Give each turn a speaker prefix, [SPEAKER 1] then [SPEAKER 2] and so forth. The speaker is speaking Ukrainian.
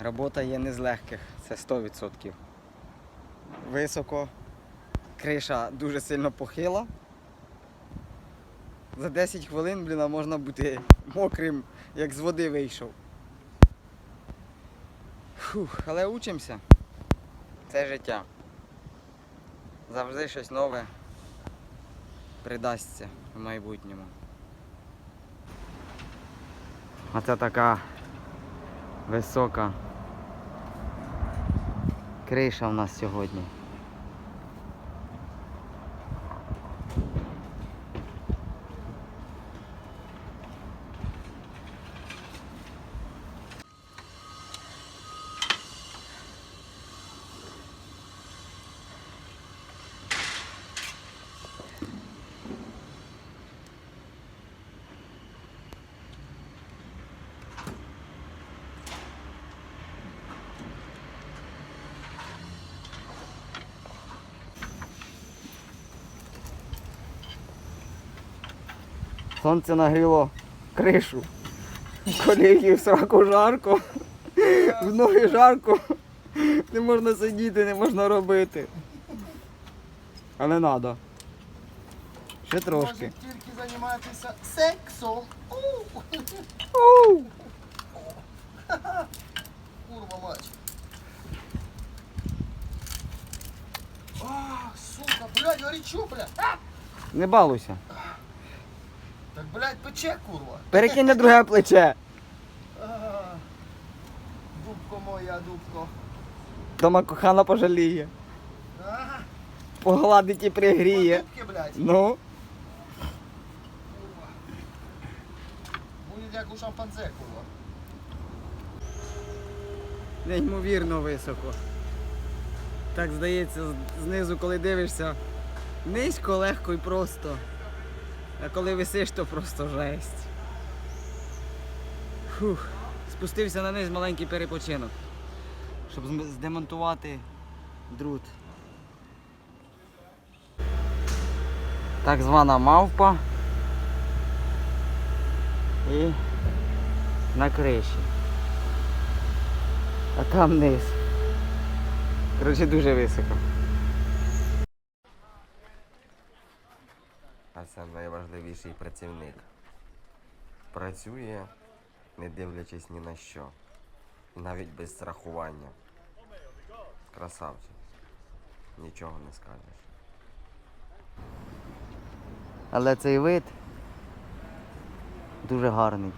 [SPEAKER 1] Робота є не з легких, це 100%. Високо. Криша дуже сильно похила. За 10 хвилин, блін, можна бути мокрим, як з води вийшов. Фух, але учимося. Це життя. Завжди щось нове придасться в майбутньому. Оце така висока криша у нас сьогодні. Сонце нагріло кришу. Колеги в сраку жарко. В ноги жарко. Не можна сидіти, не можна робити. Але треба. Ще трошки.
[SPEAKER 2] Тільки займатися сексом. Курва мать. А, сука, блядь, горячо, блядь.
[SPEAKER 1] Не балуйся.
[SPEAKER 2] Так, блядь, пече, курва.
[SPEAKER 1] Перекинь на друге плече.
[SPEAKER 2] А, Дубко моя, дубко.
[SPEAKER 1] Дома кохана пожаліє.
[SPEAKER 2] А,
[SPEAKER 1] Погладить і пригріє.
[SPEAKER 2] Дубки, блядь.
[SPEAKER 1] Ну.
[SPEAKER 2] Буде як у шампанзе, курва.
[SPEAKER 1] неймовірно високо. Так здається, з- знизу, коли дивишся, низько, легко і просто. А коли висиш, то просто жесть. Фух. Спустився на низ маленький перепочинок, щоб здемонтувати друт. Так звана мавпа. І на криші. А там низ. Коротше, дуже високо.
[SPEAKER 3] А це найважливіший працівник. Працює, не дивлячись ні на що. Навіть без страхування. Красавчик. Нічого не скажеш.
[SPEAKER 1] Але цей вид дуже гарний.